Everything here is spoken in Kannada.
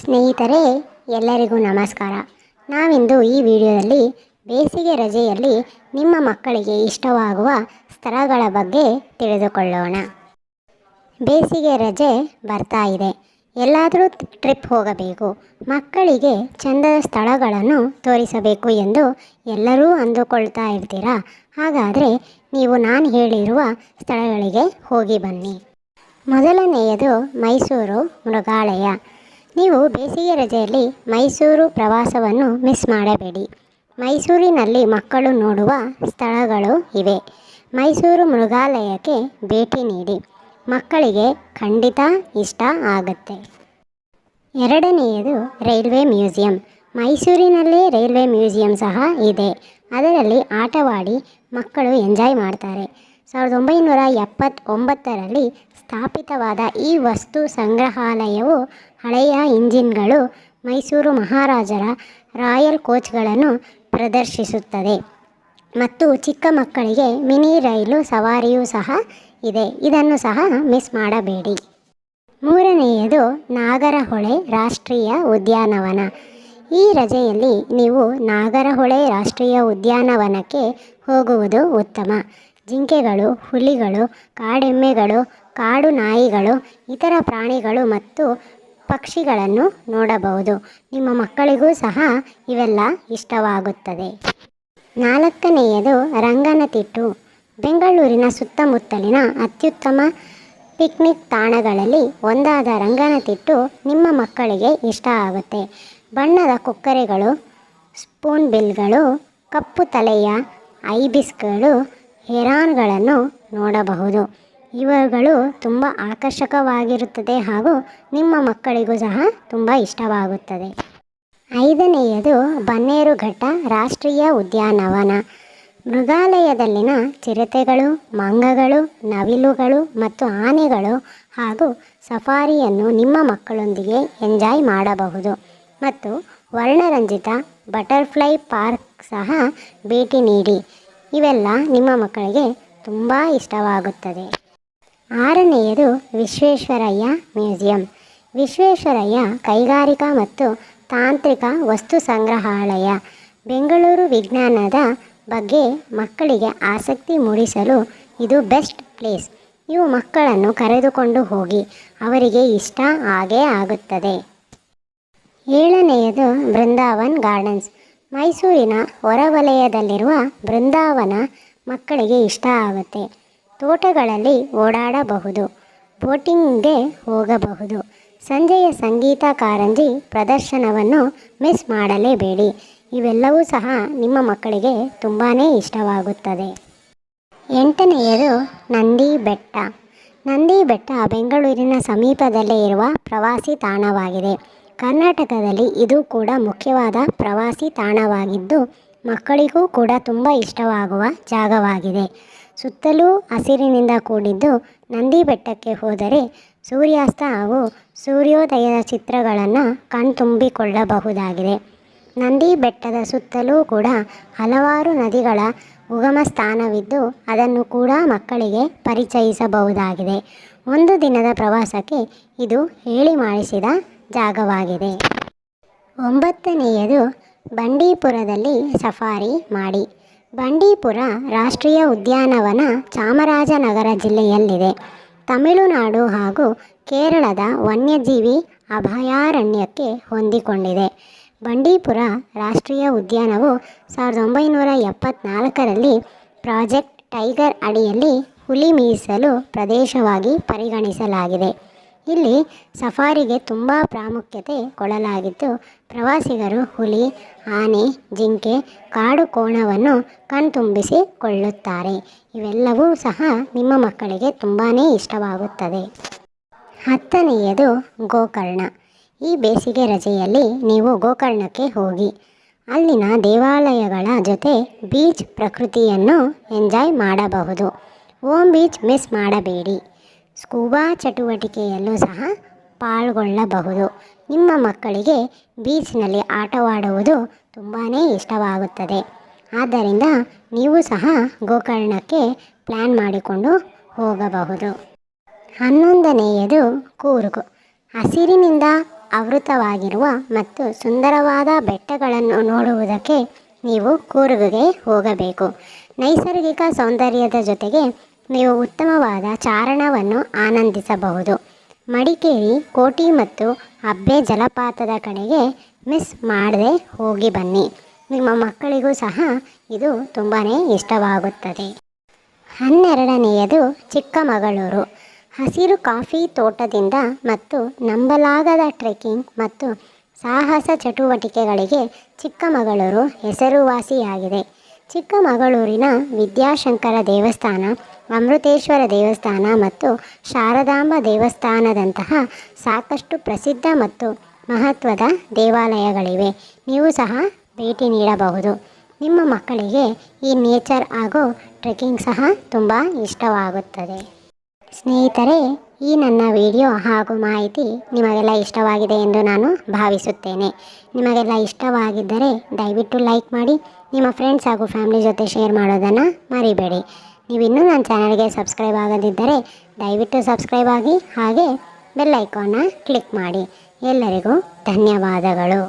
ಸ್ನೇಹಿತರೆ, ಎಲ್ಲರಿಗೂ ನಮಸ್ಕಾರ. ನಾವಿಂದು ಈ ವಿಡಿಯೋದಲ್ಲಿ ಬೇಸಿಗೆ ರಜೆಯಲ್ಲಿ ನಿಮ್ಮ ಮಕ್ಕಳಿಗೆ ಇಷ್ಟವಾಗುವ ಸ್ಥಳಗಳ ಬಗ್ಗೆ ತಿಳಿದುಕೊಳ್ಳೋಣ. ಬೇಸಿಗೆ ರಜೆ ಬರ್ತಾ ಇದೆ. ಎಲ್ಲಾದರೂ ಟ್ರಿಪ್ ಹೋಗಬೇಕು. ಮಕ್ಕಳಿಗೆ ಚಂದದ ಸ್ಥಳಗಳನ್ನು ತೋರಿಸಬೇಕು ಎಂದು ಎಲ್ಲರೂ ಅಂದುಕೊಳ್ತಾ ಇರ್ತೀರಾ? ಹಾಗಾದರೆ ನೀವು ನಾನು ಹೇಳಿರುವ ಸ್ಥಳಗಳಿಗೆ ಹೋಗಿ ಬನ್ನಿ. ಮೊದಲನೆಯದು ಮೈಸೂರು ಮೃಗಾಲಯ. ನೀವು ಬೇಸಿಗೆ ರಜೆಯಲ್ಲಿ ಮೈಸೂರು ಪ್ರವಾಸವನ್ನು ಮಿಸ್ ಮಾಡಬೇಡಿ. ಮೈಸೂರಿನಲ್ಲಿ ಮಕ್ಕಳು ನೋಡುವ ಸ್ಥಳಗಳು ಇವೆ. ಮೈಸೂರು ಮೃಗಾಲಯಕ್ಕೆ ಭೇಟಿ ನೀಡಿ. ಮಕ್ಕಳಿಗೆ ಖಂಡಿತ ಇಷ್ಟ ಆಗುತ್ತೆ. ಎರಡನೆಯದು ರೈಲ್ವೆ ಮ್ಯೂಸಿಯಂ. ಮೈಸೂರಿನಲ್ಲೇ ರೈಲ್ವೆ ಮ್ಯೂಸಿಯಂ ಸಹ ಇದೆ. ಅದರಲ್ಲಿ ಆಟವಾಡಿ ಮಕ್ಕಳು ಎಂಜಾಯ್ ಮಾಡ್ತಾರೆ. ಸಾವಿರದ ಒಂಬೈನೂರ ಎಪ್ಪತ್ತೊಂಬತ್ತರಲ್ಲಿ ಸ್ಥಾಪಿತವಾದ ಈ ವಸ್ತು ಸಂಗ್ರಹಾಲಯವು ಹಳೆಯ ಇಂಜಿನ್ಗಳು, ಮೈಸೂರು ಮಹಾರಾಜರ ರಾಯಲ್ ಕೋಚ್ಗಳನ್ನು ಪ್ರದರ್ಶಿಸುತ್ತದೆ ಮತ್ತು ಚಿಕ್ಕ ಮಕ್ಕಳಿಗೆ ಮಿನಿ ರೈಲು ಸವಾರಿಯೂ ಸಹ ಇದೆ. ಇದನ್ನು ಸಹ ಮಿಸ್ ಮಾಡಬೇಡಿ. ಮೂರನೆಯದು ನಾಗರಹೊಳೆ ರಾಷ್ಟ್ರೀಯ ಉದ್ಯಾನವನ. ಈ ರಜೆಯಲ್ಲಿ ನೀವು ನಾಗರಹೊಳೆ ರಾಷ್ಟ್ರೀಯ ಉದ್ಯಾನವನಕ್ಕೆ ಹೋಗುವುದು ಉತ್ತಮ. ಜಿಂಕೆಗಳು, ಹುಲಿಗಳು, ಕಾಡೆಮ್ಮೆಗಳು, ಕಾಡು ನಾಯಿಗಳು, ಇತರ ಪ್ರಾಣಿಗಳು ಮತ್ತು ಪಕ್ಷಿಗಳನ್ನು ನೋಡಬಹುದು. ನಿಮ್ಮ ಮಕ್ಕಳಿಗೂ ಸಹ ಇವೆಲ್ಲ ಇಷ್ಟವಾಗುತ್ತದೆ. ನಾಲ್ಕನೆಯದು ರಂಗನತಿಟ್ಟು ಬೆಂಗಳೂರಿನ ಸುತ್ತಮುತ್ತಲಿನ ಅತ್ಯುತ್ತಮ ಪಿಕ್ನಿಕ್ ತಾಣಗಳಲ್ಲಿ ಒಂದಾದ ರಂಗನತಿಟ್ಟು ನಿಮ್ಮ ಮಕ್ಕಳಿಗೆ ಇಷ್ಟ ಆಗುತ್ತೆ. ಬಣ್ಣದ ಕೊಕ್ಕರೆಗಳು, ಸ್ಪೂನ್ ಬಿಲ್ಗಳು, ಕಪ್ಪು ತಲೆಯ, ಐಬಿಸ್ಗಳು ಹೆರಾನ್ಗಳನ್ನು ನೋಡಬಹುದು. ಇವುಗಳು ತುಂಬ ಆಕರ್ಷಕವಾಗಿರುತ್ತದೆ ಹಾಗೂ ನಿಮ್ಮ ಮಕ್ಕಳಿಗೂ ಸಹ ತುಂಬ ಇಷ್ಟವಾಗುತ್ತದೆ. ಐದನೆಯದು ಬನ್ನೇರುಘಟ್ಟ ರಾಷ್ಟ್ರೀಯ ಉದ್ಯಾನವನ. ಮೃಗಾಲಯದಲ್ಲಿನ ಚಿರತೆಗಳು, ಮಂಗಗಳು, ನವಿಲುಗಳು ಮತ್ತು ಆನೆಗಳು ಹಾಗೂ ಸಫಾರಿಯನ್ನು ನಿಮ್ಮ ಮಕ್ಕಳೊಂದಿಗೆ ಎಂಜಾಯ್ ಮಾಡಬಹುದು. ಮತ್ತು ವರ್ಣರಂಜಿತ ಬಟರ್ಫ್ಲೈ ಪಾರ್ಕ್ ಸಹ ಭೇಟಿ ನೀಡಿ. ಇವೆಲ್ಲ ನಿಮ್ಮ ಮಕ್ಕಳಿಗೆ ತುಂಬ ಇಷ್ಟವಾಗುತ್ತದೆ. ಆರನೆಯದು ವಿಶ್ವೇಶ್ವರಯ್ಯ ಮ್ಯೂಸಿಯಂ. ವಿಶ್ವೇಶ್ವರಯ್ಯ ಕೈಗಾರಿಕಾ ಮತ್ತು ತಾಂತ್ರಿಕ ವಸ್ತು ಸಂಗ್ರಹಾಲಯ. ಬೆಂಗಳೂರು ವಿಜ್ಞಾನದ ಬಗ್ಗೆ ಮಕ್ಕಳಿಗೆ ಆಸಕ್ತಿ ಮೂಡಿಸಲು ಇದು ಬೆಸ್ಟ್ ಪ್ಲೇಸ್. ನೀವು ಮಕ್ಕಳನ್ನು ಕರೆದುಕೊಂಡು ಹೋಗಿ ಅವರಿಗೆ ಇಷ್ಟ ಆಗೇ ಆಗುತ್ತದೆ. ಏಳನೆಯದು ಬೃಂದಾವನ್ ಗಾರ್ಡನ್ಸ್. ಮೈಸೂರಿನ ಹೊರವಲಯದಲ್ಲಿರುವ ಬೃಂದಾವನ ಮಕ್ಕಳಿಗೆ ಇಷ್ಟ ಆಗುತ್ತೆ. ತೋಟಗಳಲ್ಲಿ ಓಡಾಡಬಹುದು, ಬೋಟಿಂಗ್ಗೆ ಹೋಗಬಹುದು. ಸಂಜೆಯ ಸಂಗೀತ ಕಾರಂಜಿ ಪ್ರದರ್ಶನವನ್ನು ಮಿಸ್ ಮಾಡಲೇಬೇಡಿ. ಇವೆಲ್ಲವೂ ಸಹ ನಿಮ್ಮ ಮಕ್ಕಳಿಗೆ ತುಂಬಾ ಇಷ್ಟವಾಗುತ್ತದೆ. ಎಂಟನೆಯದು ನಂದಿ ಬೆಟ್ಟ ನಂದಿ ಬೆಟ್ಟ ಬೆಂಗಳೂರಿನ ಸಮೀಪದಲ್ಲೇ ಇರುವ ಪ್ರವಾಸಿ ತಾಣವಾಗಿದೆ. ಕರ್ನಾಟಕದಲ್ಲಿ ಇದು ಕೂಡ ಮುಖ್ಯವಾದ ಪ್ರವಾಸಿ ತಾಣವಾಗಿದ್ದು, ಮಕ್ಕಳಿಗೂ ಕೂಡ ತುಂಬ ಇಷ್ಟವಾಗುವ ಜಾಗವಾಗಿದೆ. ಸುತ್ತಲೂ ಹಸಿರಿನಿಂದ ಕೂಡಿದ್ದು ನಂದಿ ಬೆಟ್ಟಕ್ಕೆ ಹೋದರೆ ಸೂರ್ಯಾಸ್ತ ಹಾಗೂ ಸೂರ್ಯೋದಯದ ಚಿತ್ರಗಳನ್ನು ಕಣ್ತುಂಬಿಕೊಳ್ಳಬಹುದಾಗಿದೆ. ನಂದಿ ಬೆಟ್ಟದ ಸುತ್ತಲೂ ಕೂಡ ಹಲವಾರು ನದಿಗಳ ಉಗಮ ಸ್ಥಾನವಿದ್ದು ಅದನ್ನು ಕೂಡ ಮಕ್ಕಳಿಗೆ ಪರಿಚಯಿಸಬಹುದಾಗಿದೆ. ಒಂದು ದಿನದ ಪ್ರವಾಸಕ್ಕೆ ಇದು ಹೇಳಿ ಮಾಡಿಸಿದ ಜಾಗವಾಗಿದೆ. ಒಂಬತ್ತನೆಯದು ಬಂಡೀಪುರದಲ್ಲಿ ಸಫಾರಿ ಮಾಡಿ. ಬಂಡೀಪುರ ರಾಷ್ಟ್ರೀಯ ಉದ್ಯಾನವನ ಚಾಮರಾಜನಗರ ಜಿಲ್ಲೆಯಲ್ಲಿದೆ. ತಮಿಳುನಾಡು ಹಾಗೂ ಕೇರಳದ ವನ್ಯಜೀವಿ ಅಭಯಾರಣ್ಯಕ್ಕೆ ಹೊಂದಿಕೊಂಡಿದೆ. ಬಂಡೀಪುರ ರಾಷ್ಟ್ರೀಯ ಉದ್ಯಾನವು ಸಾವಿರದ ಒಂಬೈನೂರ ಎಪ್ಪತ್ನಾಲ್ಕರಲ್ಲಿ ಪ್ರಾಜೆಕ್ಟ್ ಟೈಗರ್ ಅಡಿಯಲ್ಲಿ ಹುಲಿ ಮೀಸಲು ಪ್ರದೇಶವಾಗಿ ಪರಿಗಣಿಸಲಾಗಿದೆ. ಇಲ್ಲಿ ಸಫಾರಿಗೆ ತುಂಬ ಪ್ರಾಮುಖ್ಯತೆ ಕೊಡಲಾಗಿದ್ದು, ಪ್ರವಾಸಿಗರು ಹುಲಿ, ಆನೆ, ಜಿಂಕೆ, ಕಾಡು ಕೋಣವನ್ನು ಕಣ್ತುಂಬಿಸಿಕೊಳ್ಳುತ್ತಾರೆ. ಇವೆಲ್ಲವೂ ಸಹ ನಿಮ್ಮ ಮಕ್ಕಳಿಗೆ ತುಂಬಾ ಇಷ್ಟವಾಗುತ್ತದೆ. ಹತ್ತನೆಯದು ಗೋಕರ್ಣ. ಈ ಬೇಸಿಗೆ ರಜೆಯಲ್ಲಿ ನೀವು ಗೋಕರ್ಣಕ್ಕೆ ಹೋಗಿ, ಅಲ್ಲಿನ ದೇವಾಲಯಗಳ ಜೊತೆ ಬೀಚ್ ಪ್ರಕೃತಿಯನ್ನು ಎಂಜಾಯ್ ಮಾಡಬಹುದು. ಓಂ ಬೀಚ್ ಮಿಸ್ ಮಾಡಬೇಡಿ. ಸ್ಕೂಬಾ ಚಟುವಟಿಕೆಯಲ್ಲೂ ಸಹ ಪಾಲ್ಗೊಳ್ಳಬಹುದು. ನಿಮ್ಮ ಮಕ್ಕಳಿಗೆ ಬೀಚ್ನಲ್ಲಿ ಆಟವಾಡುವುದು ತುಂಬಾ ಇಷ್ಟವಾಗುತ್ತದೆ. ಆದ್ದರಿಂದ ನೀವು ಸಹ ಗೋಕರ್ಣಕ್ಕೆ ಪ್ಲ್ಯಾನ್ ಮಾಡಿಕೊಂಡು ಹೋಗಬಹುದು. ಹನ್ನೊಂದನೆಯದು ಕೂರ್ಗ್ ಹಸಿರಿನಿಂದ ಆವೃತವಾಗಿರುವ ಮತ್ತು ಸುಂದರವಾದ ಬೆಟ್ಟಗಳನ್ನು ನೋಡುವುದಕ್ಕೆ ನೀವು ಕೂರ್ಗ್ಗೆ ಹೋಗಬೇಕು. ನೈಸರ್ಗಿಕ ಸೌಂದರ್ಯದ ಜೊತೆಗೆ ನೀವು ಉತ್ತಮವಾದ ಚಾರಣವನ್ನು ಆನಂದಿಸಬಹುದು. ಮಡಿಕೇರಿ, ಕೋಟಿ ಮತ್ತು ಅಬ್ಬೆ ಜಲಪಾತದ ಕಡೆಗೆ ಮಿಸ್ ಮಾಡದೆ ಹೋಗಿ ಬನ್ನಿ. ನಿಮ್ಮ ಮಕ್ಕಳಿಗೂ ಸಹ ಇದು ತುಂಬಾ ಇಷ್ಟವಾಗುತ್ತದೆ. ಹನ್ನೆರಡನೆಯದು ಚಿಕ್ಕಮಗಳೂರು. ಹಸಿರು ಕಾಫಿ ತೋಟದಿಂದ ಮತ್ತು ನಂಬಲಾಗದ ಟ್ರೆಕ್ಕಿಂಗ್ ಮತ್ತು ಸಾಹಸ ಚಟುವಟಿಕೆಗಳಿಗೆ ಚಿಕ್ಕಮಗಳೂರು ಹೆಸರುವಾಸಿಯಾಗಿದೆ. ಚಿಕ್ಕಮಗಳೂರಿನ ವಿದ್ಯಾಶಂಕರ ದೇವಸ್ಥಾನ, ಅಮೃತೇಶ್ವರ ದೇವಸ್ಥಾನ ಮತ್ತು ಶಾರದಾಂಬ ದೇವಸ್ಥಾನದಂತಹ ಸಾಕಷ್ಟು ಪ್ರಸಿದ್ಧ ಮತ್ತು ಮಹತ್ವದ ದೇವಾಲಯಗಳಿವೆ. ನೀವು ಸಹ ಭೇಟಿ ನೀಡಬಹುದು. ನಿಮ್ಮ ಮಕ್ಕಳಿಗೆ ಈ ನೇಚರ್ ಹಾಗೂ ಟ್ರೆಕ್ಕಿಂಗ್ ಸಹ ತುಂಬ ಇಷ್ಟವಾಗುತ್ತದೆ. ಸ್ನೇಹಿತರೆ, ಈ ನನ್ನ ವಿಡಿಯೋ ಹಾಗೂ ಮಾಹಿತಿ ನಿಮಗೆಲ್ಲ ಇಷ್ಟವಾಗಿದೆ ಎಂದು ನಾನು ಭಾವಿಸುತ್ತೇನೆ. ನಿಮಗೆಲ್ಲ ಇಷ್ಟವಾಗಿದ್ದರೆ ದಯವಿಟ್ಟು ಲೈಕ್ ಮಾಡಿ ನಿಮ್ಮ ಫ್ರೆಂಡ್ಸ್ ಹಾಗೂ ಫ್ಯಾಮಿಲಿ ಜೊತೆ ಶೇರ್ ಮಾಡೋದನ್ನು ಮರಿಬೇಡಿ. ನೀವು ಇನ್ನೂ ನನ್ನ ಚಾನಲ್ಗೆ ಸಬ್ಸ್ಕ್ರೈಬ್ ಆಗದಿದ್ದರೆ ದಯವಿಟ್ಟು ಸಬ್ಸ್ಕ್ರೈಬ್ ಆಗಿ ಹಾಗೆ ಬೆಲ್ ಕ್ಲಿಕ್ ಮಾಡಿ. ಎಲ್ಲರಿಗೂ ಧನ್ಯವಾದಗಳು.